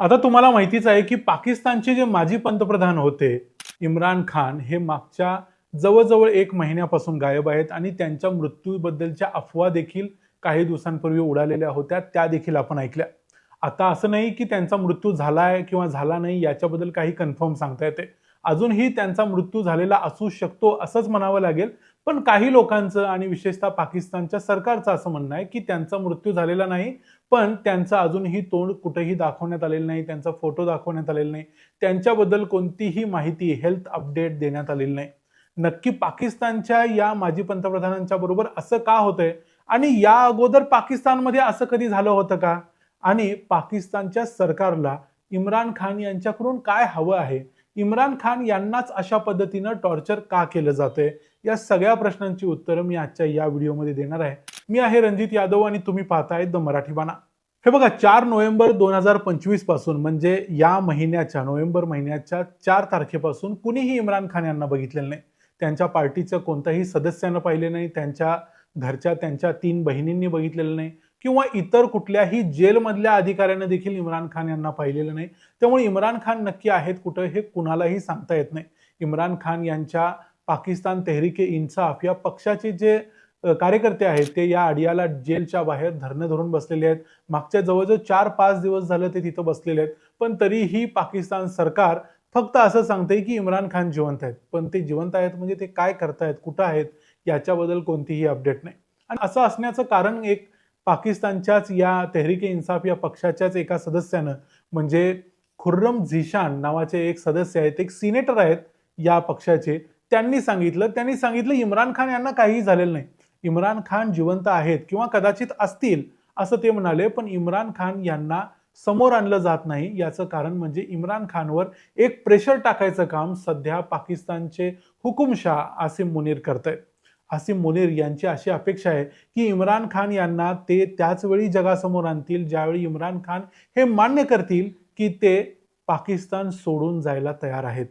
आता तुम्हाला माहितीच आहे की पाकिस्तानचे जे माजी पंतप्रधान होते इम्रान खान हे मागच्या जवळजवळ एक महिन्यापासून गायब आहेत आणि त्यांच्या मृत्यूबद्दलच्या अफवा देखील काही दिवसांपूर्वी उडालेल्या होत्या त्या देखील आपण ऐकल्या. आता असं नाही की त्यांचा मृत्यू झाला आहे किंवा झाला नाही याच्याबद्दल काही कन्फर्म सांगता येते. अजूनही त्यांचा मृत्यू झालेला असू शकतो असंच म्हणावं लागेल पण काही लोकांचं आणि विशेषतः पाकिस्तानच्या सरकारचं असं म्हणणं आहे की त्यांचा मृत्यू झालेला नाही पण त्यांचं अजूनही तोंड कुठेही दाखवण्यात आलेलं नाही त्यांचा फोटो दाखवण्यात आलेला नाही. त्यांच्याबद्दल कोणतीही माहिती हेल्थ अपडेट देण्यात आलेली नाही. नक्की पाकिस्तानच्या या माजी पंतप्रधानांच्या बरोबर असं का होतंय? आणि या अगोदर पाकिस्तानमध्ये असं कधी झालं होतं का? आणि पाकिस्तानच्या सरकारला इम्रान खान यांच्याकडून काय हवं आहे? इम्रान खान यांनाच अशा पद्धतीनं टॉर्चर का केलं जातंय? या सगळ्या प्रश्नांची उत्तरं मी आजच्या या व्हिडिओमध्ये देणार आहे. मी आहे रणजित यादव आणि तुम्ही पाहताय द मराठी बाणा. हे बघा चार नोव्हेंबर दोन हजार पंचवीसपासून म्हणजे या महिन्याच्या नोव्हेंबर महिन्याच्या चार तारखेपासून कुणीही इम्रान खान यांना बघितलेलं नाही. त्यांच्या पार्टीचं कोणत्याही सदस्यानं पाहिले नाही त्यांच्या घरच्या त्यांच्या तीन बहिणींनी बघितलेलं नाही. किंवा इतर कुठल्याही जेलमधल्या अधिकाऱ्यानं देखील इम्रान खान यांना पाहिलेलं नाही. त्यामुळे इम्रान खान नक्की आहेत कुठं हे कुणालाही सांगता येत नाही. इम्रान खान यांच्या पाकिस्तान तेहरीके इन्साफ या पक्षाचे जे कार्यकर्ते आहेत ते या अडियाला जेलच्या बाहेर धरणं धरून बसलेले आहेत. मागच्या जवळजवळ चार पाच दिवस झालं ते तिथं बसलेले आहेत. पण तरीही पाकिस्तान सरकार फक्त असं सांगते की इम्रान खान जिवंत आहेत. पण ते जिवंत आहेत म्हणजे ते काय करतायत कुठं आहेत याच्याबद्दल कोणतीही अपडेट नाही. आणि असं असण्याचं कारण एक पाकिस्तानच्याच या तेहरिके इन्साफ या पक्षाच्याच एका सदस्यानं म्हणजे खुर्रम झिशान नावाचे एक सदस्य आहेत एक सिनेटर आहेत या पक्षाचे त्यांनी सांगितलं. त्यांनी सांगितलं इम्रान खान यांना काहीही झालेलं नाही. इम्रान खान जिवंत आहेत किंवा कदाचित असतील असं ते म्हणाले. पण इम्रान खान यांना समोर आणलं जात नाही. याचं कारण म्हणजे इम्रान खानवर एक प्रेशर टाकायचं काम सध्या पाकिस्तानचे हुकुमशाह आसिम मुनीर करतायत असे मुनीर यांची अशी अपेक्षा आहे की इम्रान खान यांना ते त्याचवेळी जगासमोर आणतील ज्यावेळी इम्रान खान हे मान्य करतील की ते पाकिस्तान सोडून जायला तयार आहेत.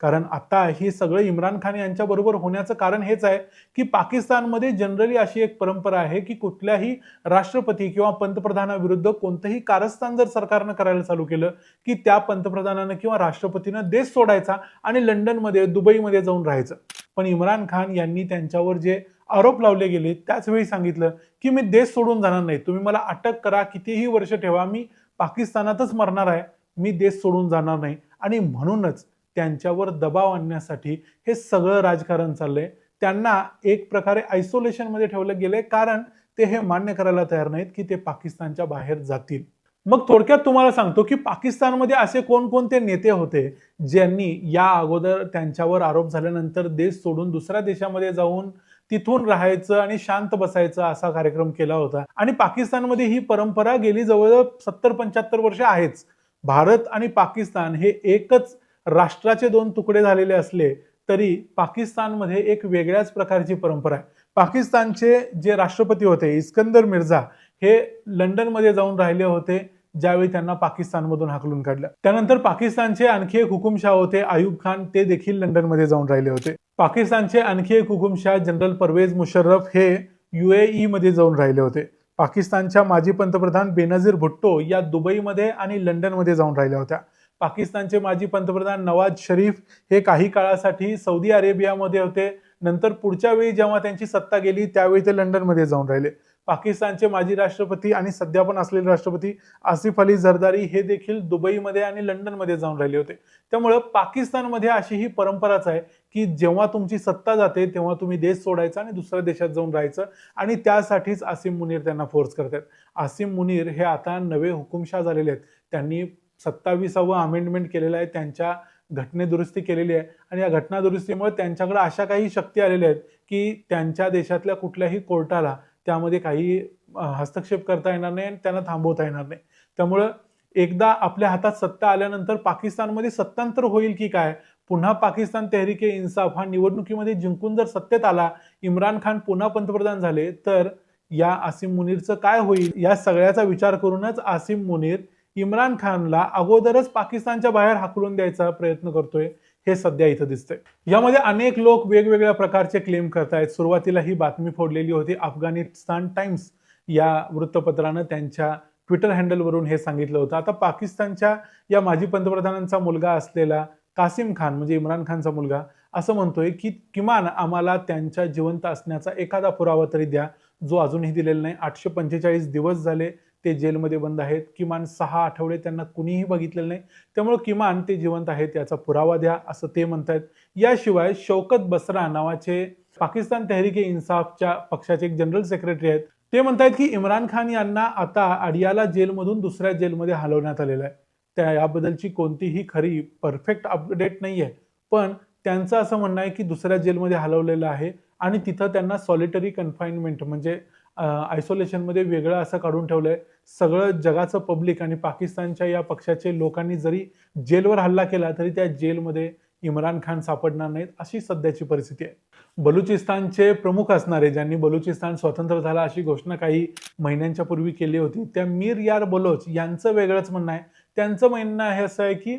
कारण आता हे सगळं इम्रान खान यांच्याबरोबर होण्याचं कारण हेच आहे की पाकिस्तानमध्ये जनरली अशी एक परंपरा आहे की कुठल्याही राष्ट्रपती किंवा पंतप्रधानाविरुद्ध कोणतंही कारस्थान जर सरकारनं करायला चालू केलं की त्या पंतप्रधानानं किंवा राष्ट्रपतीनं देश सोडायचा आणि लंडनमध्ये दुबईमध्ये जाऊन राहायचं. पण इम्रान खान यांनी त्यांच्यावर जे आरोप लावले गेले त्याचवेळी सांगितलं की मी देश सोडून जाणार नाही. तुम्ही मला अटक करा कितीही वर्ष ठेवा मी पाकिस्तानातच मरणार आहे. मी देश सोडून जाणार नाही. आणि म्हणूनच त्यांच्यावर दबाव आणण्यासाठी हे सगळं राजकारण चाललंय. त्यांना एक प्रकारे आयसोलेशनमध्ये ठेवलं गेलंय कारण ते हे मान्य करायला तयार नाहीत की ते पाकिस्तानच्या बाहेर जातील. मग थोडक्यात तुम्हाला सांगतो की पाकिस्तानमध्ये असे कोणकोणते नेते होते ज्यांनी या अगोदर त्यांच्यावर आरोप झाल्यानंतर देश सोडून दुसऱ्या देशामध्ये जाऊन तिथून राहायचं आणि शांत बसायचं असा कार्यक्रम केला होता. आणि पाकिस्तानमध्ये ही परंपरा गेली जवळजवळ सत्तर पंच्याहत्तर वर्ष आहेच. भारत आणि पाकिस्तान हे एकच राष्ट्राचे दोन तुकडे झालेले असले तरी पाकिस्तानमध्ये एक वेगळ्याच प्रकारची परंपरा आहे. पाकिस्तानचे जे राष्ट्रपती होते इस्कंदर मिर्झा हे लंडनमध्ये जाऊन राहिले होते ज्यावेळी त्यांना पाकिस्तानमधून हाकलून काढलं. त्यानंतर पाकिस्तानचे आणखी एक हुकुमशाह होते आयुब खान ते देखील लंडनमध्ये जाऊन राहिले होते. पाकिस्तानचे आणखी एक हुकुमशाह जनरल परवेज मुशर्रफ हे युएई मध्ये जाऊन राहिले होते. पाकिस्तानच्या माजी पंतप्रधान बेनझीर भुट्टो या दुबईमध्ये आणि लंडनमध्ये जाऊन राहिल्या होत्या. पाकिस्तानचे माजी पंतप्रधान नवाज शरीफ हे काही काळासाठी सौदी अरेबियामध्ये होते. नंतर पुढच्या वेळी जेव्हा त्यांची सत्ता गेली त्यावेळी ते लंडनमध्ये जाऊन राहिले. पाकिस्तानचे माजी राष्ट्रपती आणि सध्या पण असलेले राष्ट्रपती आसिफ अली झरदारी हे देखील दुबईमध्ये आणि लंडनमध्ये जाऊन राहिले होते. त्यामुळं पाकिस्तानमध्ये अशी ही परंपराच आहे की जेव्हा तुमची सत्ता जाते तेव्हा तुम्ही देश सोडायचा आणि दुसऱ्या देशात जाऊन राहायचं आणि त्यासाठीच आसिम मुनीर त्यांना फोर्स करतात. आसिम मुनीर हे आता नवे हुकुमशाह झालेले आहेत. त्यांनी सत्तावीसावं अमेंडमेंट केलेलं आहे. त्यांच्या घटनेदुरुस्ती केलेली आहे. आणि या घटनादुरुस्तीमुळे त्यांच्याकडे अशा काही शक्ती आलेल्या आहेत की त्यांच्या देशातल्या कुठल्याही कोर्टाला त्यामध्ये काही हस्तक्षेप करता येणार नाही आणि त्यांना थांबवता येणार नाही. त्यामुळं एकदा आपल्या हातात सत्ता आल्यानंतर पाकिस्तानमध्ये सत्तांतर होईल की काय? पुन्हा पाकिस्तान तेहरीके इन्साफ हा निवडणुकीमध्ये जिंकून जर सत्तेत आला इम्रान खान पुन्हा पंतप्रधान झाले तर या आसिम मुनीरचं काय होईल? या सगळ्याचा विचार करूनच आसिम मुनीर इम्रान खानला अगोदरच पाकिस्तानच्या बाहेर हाकलून द्यायचा प्रयत्न करतोय. हे सध्या इथं दिसतंय. यामध्ये अनेक लोक वेगवेगळ्या प्रकारचे क्लेम करतायत. सुरुवातीला ही बातमी फोडलेली होती. अफगाणिस्तान टाइम्स या वृत्तपत्रानं त्यांच्या ट्विटर हँडलवरून हे सांगितलं होतं. आता पाकिस्तानच्या या माजी पंतप्रधानांचा मुलगा असलेला कासिम खान म्हणजे इम्रान खानचा मुलगा असं म्हणतोय की किमान आम्हाला त्यांच्या जिवंत असण्याचा एखादा पुरावा तरी द्या. जो अजूनही दिलेला नाही. आठशे पंचेचाळीस दिवस झाले. ते जेलमध्ये बंद आहेत. किमान सहा आठवडे त्यांना कुणीही बघितलेलं नाही. त्यामुळे किमान ते जिवंत आहेत याचा पुरावा द्या असं ते म्हणतायत. याशिवाय शौकत बसरा नावाचे पाकिस्तान तेहरीके इन्साफच्या पक्षाचे एक जनरल सेक्रेटरी आहेत. ते म्हणतायत की इम्रान खान यांना आता अडियाला जेलमधून दुसऱ्या जेलमध्ये हलवण्यात आलेलं आहे. त्या याबद्दलची कोणतीही खरी परफेक्ट अपडेट नाही आहे पण त्यांचं असं म्हणणं आहे की दुसऱ्या जेलमध्ये हलवलेलं आहे आणि तिथं त्यांना सॉलिटरी कन्फाइनमेंट म्हणजे आयसोलेशनमध्ये वेगळं असं काढून ठेवलंय. सगळं जगाचं पब्लिक आणि पाकिस्तानच्या या पक्षाचे लोकांनी जरी जेलवर हल्ला केला तरी त्या जेलमध्ये इम्रान खान सापडणार नाहीत अशी सध्याची परिस्थिती आहे. बलुचिस्तानचे प्रमुख असणारे ज्यांनी बलुचिस्तान स्वतंत्र झाला अशी घोषणा काही महिन्यांच्या पूर्वी केली होती त्या मीर यार बलोच यांचं वेगळंच म्हणणं आहे. त्यांचं म्हणणं आहे असं आहे की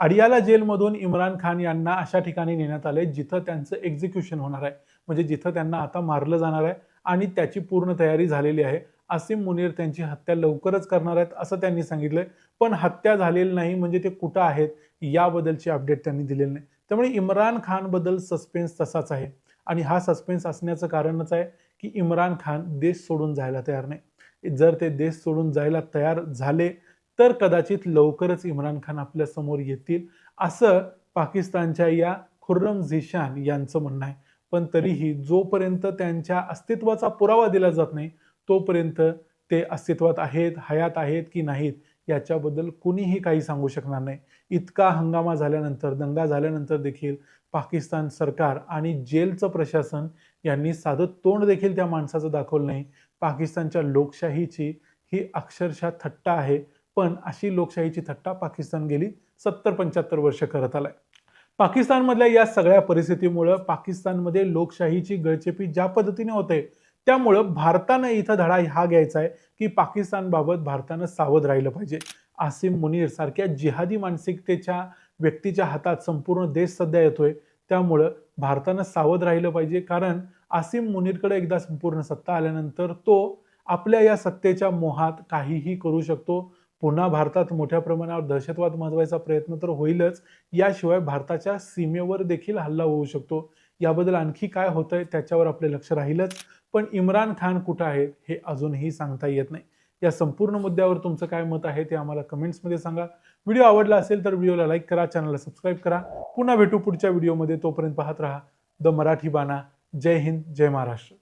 अडियाला जेलमधून इम्रान खान यांना अशा ठिकाणी नेण्यात आले जिथं त्यांचं एक्झिक्युशन होणार आहे. म्हणजे जिथं त्यांना आता मारलं जाणार आहे. आणि त्याची पूर्ण तयारी झालेली आहे. आसिम मुनीर त्यांची हत्या लवकरच करणार आहेत असं त्यांनी सांगितलंय. पण हत्या झालेली नाही म्हणजे ते कुठं आहेत याबद्दलची अपडेट त्यांनी दिलेली नाही. त्यामुळे इम्रान खानबद्दल सस्पेन्स तसाच आहे. आणि हा सस्पेन्स असण्याचं कारणच आहे की इम्रान खान देश सोडून जायला तयार नाही. जर ते देश सोडून जायला तयार झाले तर कदाचित लवकरच इम्रान खान आपल्यासमोर येतील असं पाकिस्तानच्या या खुर्रम झिशान यांचं म्हणणं आहे. पण तरीही जोपर्यंत त्यांच्या अस्तित्वाचा पुरावा दिला जात नाही तोपर्यंत ते अस्तित्वात आहेत हयात आहेत की नाहीत याच्याबद्दल कुणीही काही सांगू शकणार नाही. इतका हंगामा झाल्यानंतर दंगा झाल्यानंतर देखील पाकिस्तान सरकार आणि जेलचं प्रशासन यांनी साधं तोंड देखील त्या माणसाचं दाखवलं नाही. पाकिस्तानच्या लोकशाहीची ही अक्षरशः थट्टा आहे. पण अशी लोकशाहीची थट्टा पाकिस्तान गेली सत्तर पंच्याहत्तर वर्ष करत आलाय. पाकिस्तानमधल्या या सगळ्या परिस्थितीमुळं पाकिस्तानमध्ये लोकशाहीची गळचेपी ज्या पद्धतीने होते त्यामुळं भारतानं इथं धडा हा घ्यायचा आहे की पाकिस्तानबाबत भारतानं सावध राहिलं पाहिजे. आसिम मुनीर सारख्या जिहादी मानसिकतेच्या व्यक्तीच्या हातात संपूर्ण देश सध्या येतोय त्यामुळं भारतानं सावध राहिलं पाहिजे. कारण आसिम मुनीरकडे एकदा संपूर्ण सत्ता आल्यानंतर तो आपल्या या सत्तेच्या मोहात काहीही करू शकतो. पुन्हा भारतात मोठ्या प्रमाणावर दहशतवाद माजवायचा प्रयत्न तर होईलच. याशिवाय भारताच्या सीमेवर देखील हल्ला होऊ शकतो. याबद्दल आणखी काय होतंय त्याच्यावर आपले लक्ष राहीलच. पण इम्रान खान कुठं आहेत हे अजूनही सांगता येत नाही. या संपूर्ण मुद्द्यावर तुमचं काय मत आहे ते आम्हाला कमेंट्समध्ये सांगा. व्हिडिओ आवडला असेल तर व्हिडिओला लाईक करा चॅनलला सबस्क्राईब करा. पुन्हा भेटू पुढच्या व्हिडिओमध्ये. तोपर्यंत पाहत राहा. द मराठी बाणा. जय हिंद जय महाराष्ट्र.